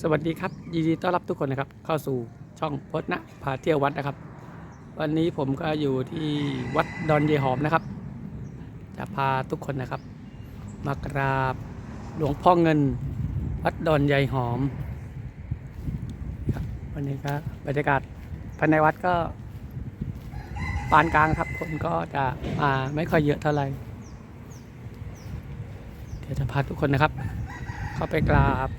สวัสดีครับ ยินดีต้อนรับทุกคนนะครับ เข้าสู่ช่องพจนะพาเที่ยววัดนะครับ วันนี้ผมก็อยู่ที่วัดดอนเยหอมนะครับ จะพาทุกคนนะครับ มากราบหลวงพ่อเงิน วัดดอนยายหอมครับวันนี้ก็บรรยากาศภายในวัดก็ปานกลางครับคนก็จะมาไม่ค่อยเยอะเท่าไหร่เดี๋ยวจะพาทุกคนนะครับ เข้าไปกราบ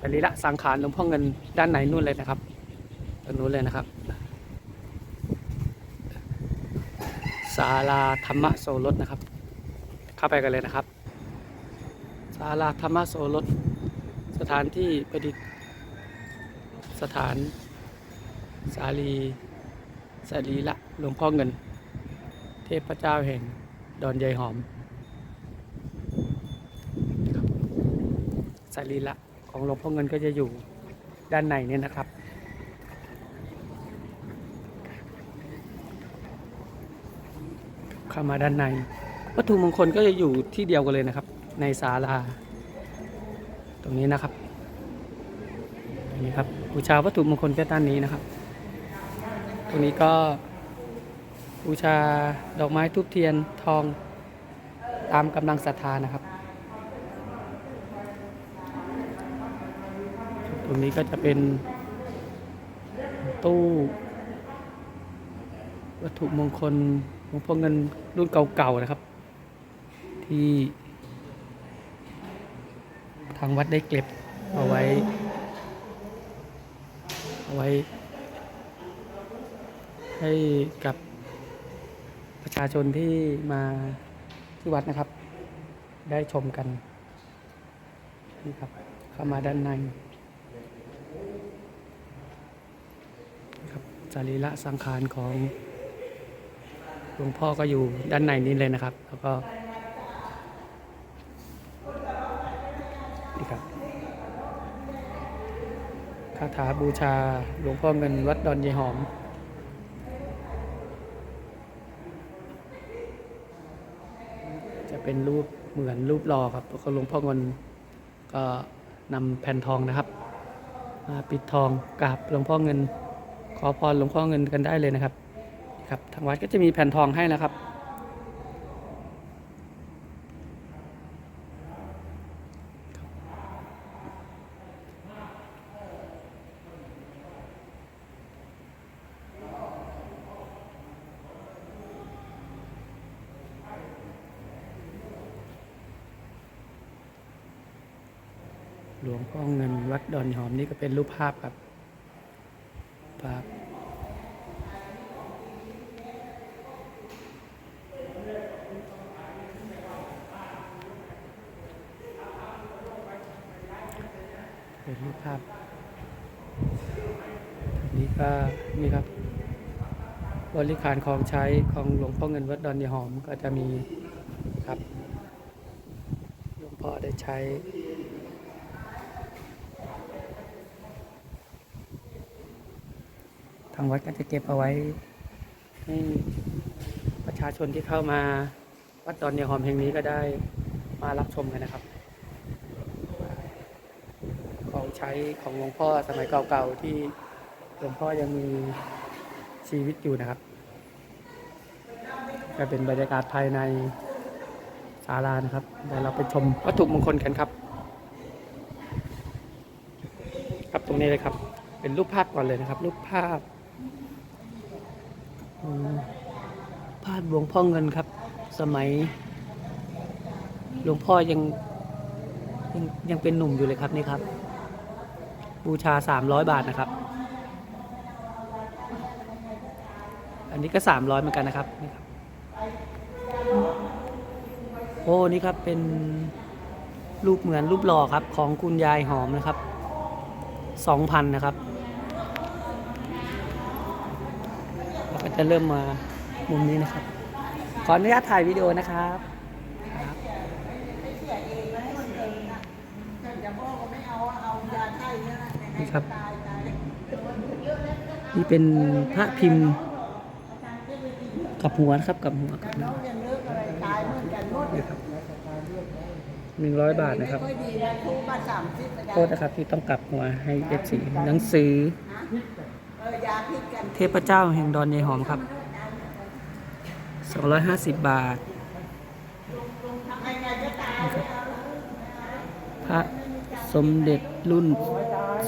สรีระสังขารหลวงพ่อเงินด้านไหนนู่นเลยนะครับตรงนู้นเลยนะครับศาลาธรรมโสรถนะครับ เข้าไปกันเลยนะครับศาลาธรรมโสรถสถานที่ประดิษฐานสาลีสรีระหลวงพ่อเงิน เทพเจ้าแห่งดอนยายหอมสรีระ ของหลวงพ่อเงินก็จะอยู่ด้านในเนี่ยนะครับ เข้ามาด้านใน วัตถุมงคลก็จะอยู่ที่เดียวกันเลยนะครับ ในศาลา ตรงนี้นะครับนี้ครับบูชาวัตถุมงคลแค่ด้านนี้นะครับ ตรงนี้ก็บูชาดอกไม้ทุบเทียนทองตามกำลังศรัทธานะครับ รงนี้ก็จะเป็นตู้วัตถุมงคลหลวงพ่อเงินรุ่นเก่าๆนะครับ ที่ ทางวัดได้เก็บเอาไว้ เอาไว้ ให้กับประชาชนที่มาที่วัดนะครับ ได้ชมกันนี่ครับ เข้ามาด้านใน ครับ สรีระสังขารของหลวงพ่อก็อยู่ด้านในนี้เลยนะครับ แล้วก็นี่ครับคาถาบูชาหลวงพ่อเงินวัดดอนเยหอมจะเป็นรูปเหมือนรูปหล่อครับแล้วก็หลวงพ่อเงินก็นำแผ่นทองนะครับมาปิดทองกราบหลวงพ่อเงิน ขอพรหลวงพ่อเงินกันได้เลยนะครับครับทางวัดก็จะมีแผ่นทองให้นะครับ หลวงพ่อเงินวัดดอนหอมนี่ก็เป็นรูปภาพครับภาพ เป็นรูปภาพอันนี้ก็นี่ครับ บริการของใช้ของหลวงพ่อเงินวัดดอนยายหอมก็จะมีครับ หลวงพ่อได้ใช้ทางวัดก็จะเก็บเอาไว้ให้ประชาชนที่เข้ามาวัดดอนยายหอมแห่งนี้ก็ได้มารับชมกันนะครับ ของ ใช้ของหลวงพ่อสมัยเก่าๆที่หลวงพ่อยังมีชีวิตอยู่นะครับก็เป็นบรรยากาศภายในศาลานะครับเดี๋ยวเราไปชมวัตถุมงคลกันครับ ครับตรงนี้เลยครับ เป็นรูปภาพก่อนเลยนะครับ รูปภาพภาพหลวงพ่อเงินครับ สมัย หลวงพ่อยังยังยังเป็นหนุ่มอยู่เลยครับนี่ครับ บูชาสามร้อยบาทนะครับ อันนี้ก็สามร้อยเหมือนกันนะครับนี่ครับโอ้นี่ครับเป็นรูปเหมือนรูปหล่อครับของคุณยายหอมนะครับสองพันนะครับเราก็จะเริ่มมามุมนี้นะครับ ขออนุญาตถ่ายวิดีโอนะครับ นี่ครับ นี่เป็นพระพิมพ์กับหัวนะครับกับหัวกับหัวนี่ครับหนึ่งร้อยบาทนะครับไม่ค่อยดีนะทูมาสามสิบก็ได้โทษนะครับที่ต้องกลับหัวให้เอฟซีหนังสือ เทพเจ้าแห่งดอนยายหอมครับ250บาทไงๆก็ตายพระสมเด็จรุ่น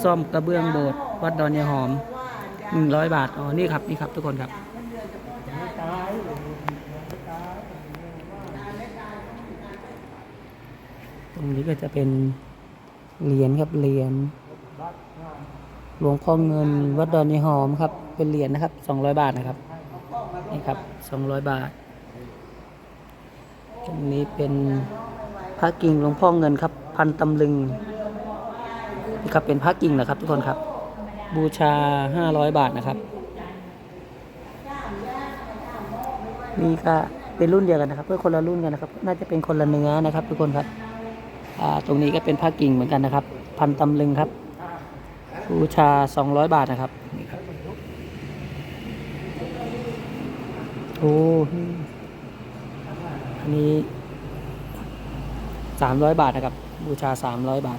ซ่อมกระเบื้องโบสถ์วัดดอนยาหอมว่า100บาท อ๋อ นี่ครับ นี่ครับ ทุกคนครับ ตรงนี้ก็จะเป็นเหรียญครับ เหรียญหลวงพ่อเงินวัดดอนยาหอมครับ เป็นเหรียญนะครับ200บาทนะครับ นี่ครับ200บาท ตรงนี้เป็นพระกิ่งหลวงพ่อเงินครับ พันตำลึง ครับเป็นพระกิ่งนะครับ ทุกคนครับ บูชา 500 บาทนะครับ นี่ก็เป็นรุ่นเดียวกันนะครับ เพื่อคนละรุ่นกันนะครับ น่าจะเป็นคนละเนื้อนะครับ ทุกคนครับอ่าตรงนี้ก็เป็นผ้ากิ่งเหมือนกันนะครับ พันตำลึงครับ บูชา 200 บาทนะครับนี่ครับโอ้อันนี้ 300 บาทนะครับ บูชา 300 บาท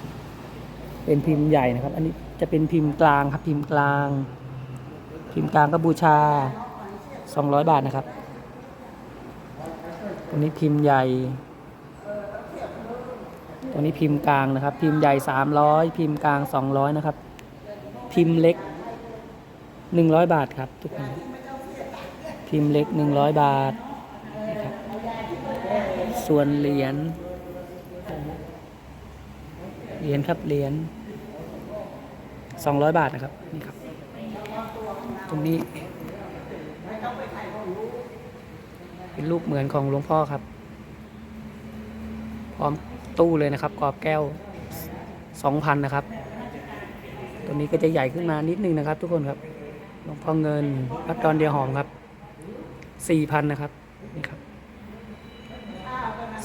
เป็นพิมพ์ใหญ่นะครับ อันนี้จะเป็นพิมพ์กลางครับ พิมพ์กลาง พิมพ์กลางก็บูชา 200 บาทนะครับตัวนี้พิมพ์ใหญ่ ตัวนี้พิมพ์กลางนะครับ พิมพ์ใหญ่ 300 พิมพ์กลาง 200 นะครับ พิมพ์เล็ก 100 บาทครับทุกคนพิมพ์เล็ก 100 บาท ส่วนเหรียญ เหรียญครับเหรียญ200บาทนะครับนี่ครับ ตรงนี้ เป็นรูปเหมือนของหลวงพ่อครับ พร้อมตู้เลยนะครับกรอบแก้ว2,000นนะครับ ตัวนี้ก็จะใหญ่ขึ้นมานิดนึงนะครับ ทุกคนครับหลวงพ่อเงินวัดดอนเดียหอมครับ4,000นนะครับนี่ครับ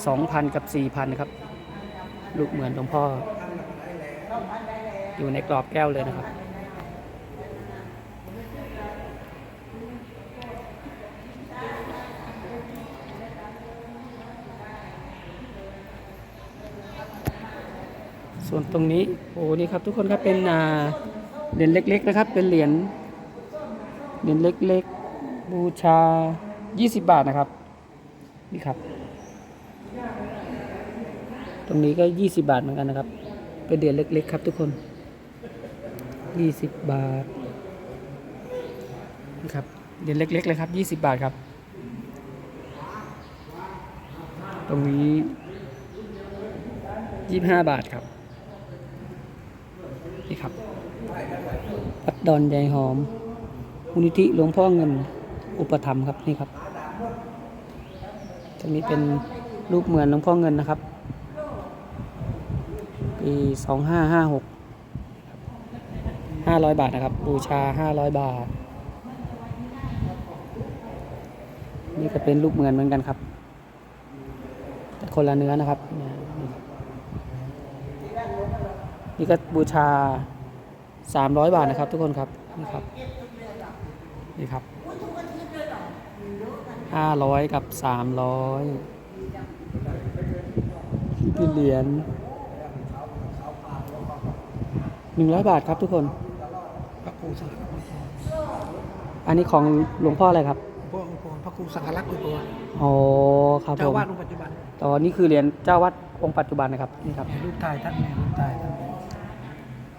2,000กับ4,000นะครับรูปเหมือนหลวงพ่อ อยู่ในกรอบแก้วเลยนะครับ ส่วนตรงนี้โอ้นี่ครับทุกคนครับเป็นเหรียญเล็กๆนะครับ เป็นเหรียญเหรียญเล็กๆ บูชา 20 บาทนะครับ นี่ครับ ตรงนี้ก็ 20 บาทเหมือนกันนะครับ เป็นเหรียญเล็กๆ ครับทุกคน 20บาทนะครับเหรียญเล็ก ๆ เลยครับ20บาทครับ ตรงนี้25บาทครับ นี่ครับวัดดอนยายหอมมูลนิธิหลวงพ่อเงินอุปถัมภ์ครับนี่ครับตรงนี้เป็นรูปเหมือนหลวงพ่อเงินนะครับปีสองห้าห้าหก ห้าร้อยบาทนะครับ บูชาห้าร้อยบาท นี่ก็เป็นรูปเหมือนเหมือนกันครับ แต่คนละเนื้อนะครับ นี่ก็บูชา 300 บาทนะครับ ทุกคนครับ นี่ครับ นี่ครับ 500 กับ 300ที่เหรียญ100บาทครับทุกคน ครูสังฆรักษ์อันนี้ของหลวงพ่ออะไรครับพวกพระครูสังฆรักษ์อุปวอ๋อครับผเจ้ามวาดองค์ปัจจุบันตอนนี้คือเหรียญเจ้าวัดองค์ปัจจุบันนะครับนี่ครับ รูปถ่ายท่านเนี่ยรูปถ่ายท่าน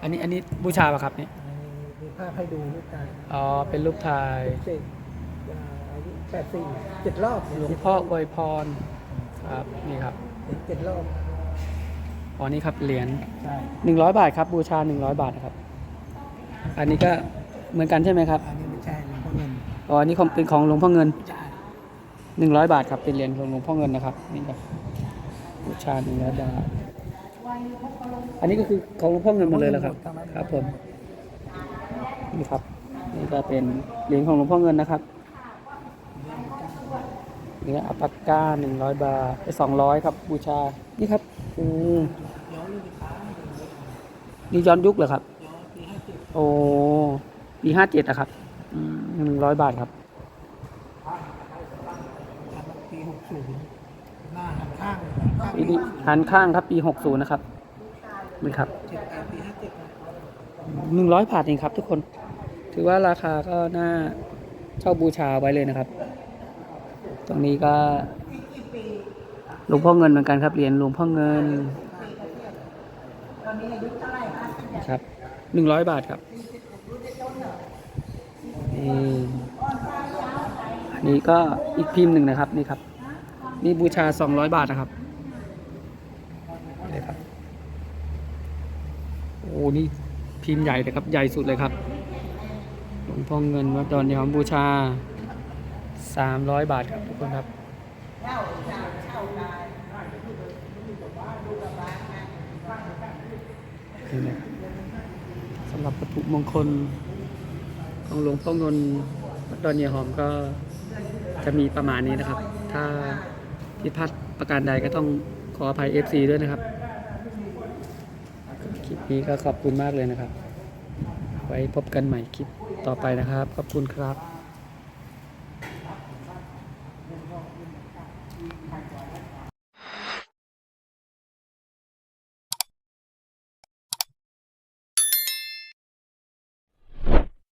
อันนี้อันนี้บูชาป่ะครับนี่มีภาพให้ดูรูปถ่ายอ๋อเป็นรูปถ่าย เจ็ดอายุแปดสี่เจ็ดรอบหลวงพ่ออวยพรครับนี่ครับเจ็ดรอบอ๋อนี่ครับเหรียญใช่หนึ่งร้อยบาทครับบูชาหนึ่งร้อยบาทนะครับ อันนี้ก็เหมือนกันใช่ไหมครับ อันนี้ไม่ใช่หลวงพ่อเงินอ๋ออันนี้ของเป็นของหลวงพ่อเงินใช่หนึ่งร้อยบาทครับ เป็นเหรียญของหลวงพ่อเงินนะครับ นี่ครับบูชาหนึ่งร้อยบาท อันนี้ก็คือของหลวงพ่อเงินหมดเลยเหรอครับ ครับผม นี่ครับ นี่ก็เป็นเหรียญของหลวงพ่อเงินนะครับนี่อัปปากกาหนึ่งร้อยบาทไปสองร้อยครับ บูชา นี่ครับอืมนี่ย้อนยุคเหรอครับ โอ้ปีห้าเจ็ดอะครับหนึ่งร้อยบาทครับปีหกศูนย์หน้าหันข้างข้างปีปีนี้หันข้างครับ ปีหกศูนย์นะครับนี่ครับเจ็ดแปดปีห้าเจ็ดนะหนึ่งร้อยบาทเองครับ ทุกคน ถือว่าราคาก็น่าเช่าบูชาไว้เลยนะครับ ตรงนี้ก็หลวงพ่อเงินเหมือนกันครับเหรียญหลวงพ่อเงินต อนนี้อายุเท่าไหร่คะครับหนึ่งร้อยบาทครับนี่อันนี้ก็อีกพิมพ์หนึ่งนะครับนี่ครับ นี่บูชาสองร้อยบาทนะครับนี่เลยครับโอ้นี่พิมพ์ใหญ่เลยครับ ใหญ่สุดเลยครับหลวงพ่อเงินวัดดอนยอมบูชาสามร้อยบาทครับทุกคนครับ นี่นะสำหรับวัตถุมงคลของหลวงพ่อเงินวัดดอนเยายหอมก็จะมีประมาณนี้นะครับ ถ้าผิพลาดประการใดก็ต้องขออภัย FC ด้วยนะครับ คลิปนี้ก็ขอบคุณมากเลยนะครับ ไว้พบกันใหม่คลิปต่อไปนะครับ ขอบคุณครับ